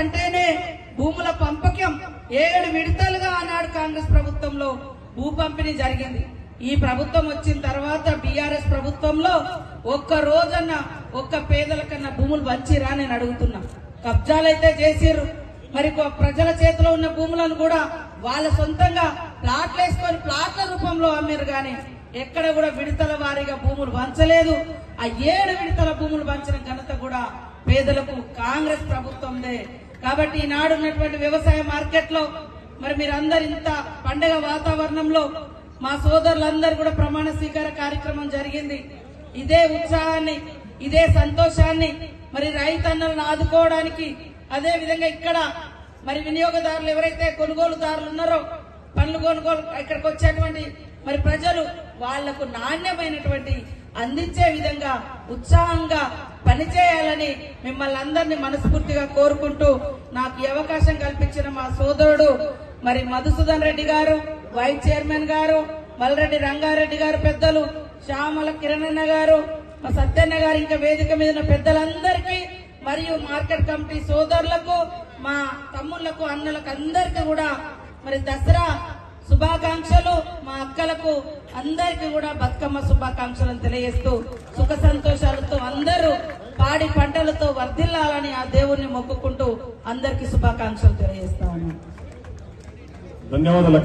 అంటేనే భూముల పంపకం ఏడు విడతలుగా ఆనాడు కాంగ్రెస్ ప్రభుత్వంలో భూ పంపిణీ జరిగింది. ఈ ప్రభుత్వం వచ్చిన తర్వాత బీఆర్ఎస్ ప్రభుత్వంలో ఒక్క రోజన్న ఒక్క పేదల కన్నా భూములు వచ్చిరా నేను అడుగుతున్నా. కబ్జాలైతే చేసిర్రు. మరి ప్రజల చేతిలో ఉన్న భూములను కూడా వాళ్ళ సొంతంగా ప్లాట్లు వేసుకొని ప్లాట్ల రూపంలో అమ్మారు గాని ఎక్కడ కూడా విడతల వారీగా భూములు వంచలేదు ఆ ఏడు విడతల భూములు వంచిన ఘనత కూడా పేదలకు కాంగ్రెస్ ప్రభుత్వందే. కాబట్టి ఈనాడు ఉన్నటువంటి వ్యవసాయ మార్కెట్లో మరి మీరందరు ఇంత పండగ వాతావరణంలో మా సోదరులందరూ కూడా ప్రమాణ స్వీకార కార్యక్రమం జరిగింది. ఇదే ఉత్సాహాన్ని ఇదే సంతోషాన్ని మరి రైతన్నలను ఆదుకోవడానికి అదే విధంగా ఇక్కడ మరి వినియోగదారులు ఎవరైతే కొనుగోలుదారులు ఉన్నారో పనులు కొనుగోలు ఇక్కడికి వచ్చేటువంటి మరి ప్రజలు వాళ్ళకు నాణ్యమైనటువంటి అందించే విధంగా ఉత్సాహంగా పనిచేయాలని మిమ్మల్ని అందరినీ మనస్ఫూర్తిగా కోరుకుంటూ నాకు ఈ అవకాశం కల్పించిన మా సోదరుడు మరి మధుసూదన్ రెడ్డి గారు వైస్ చైర్మన్ గారు మల్రెడ్డి రంగారెడ్డి గారు పెద్దలు శ్యామల కిరణన్న గారు మా సత్యన్న గారు ఇంకా వేదిక మీద ఉన్న పెద్దలందరికీ మరియు మార్కెట్ కమిటీ సోదరులకు మా తమ్ముళ్ళకు అన్నలకు అందరికీ కూడా మరి దసరా శుభాకాంక్షలు మా అక్కలకు. అందరికీ కూడా బతుకమ్మ శుభాకాంక్షలను తెలియజేస్తూ సుఖ సంతోషాలతో అందరూ పాడి పంటలతో వర్ధిల్లాలని ఆ దేవుణ్ణి మొక్కుకుంటూ అందరికి శుభాకాంక్షలు తెలియజేస్తా ఉన్నాను ధన్యవాదాలు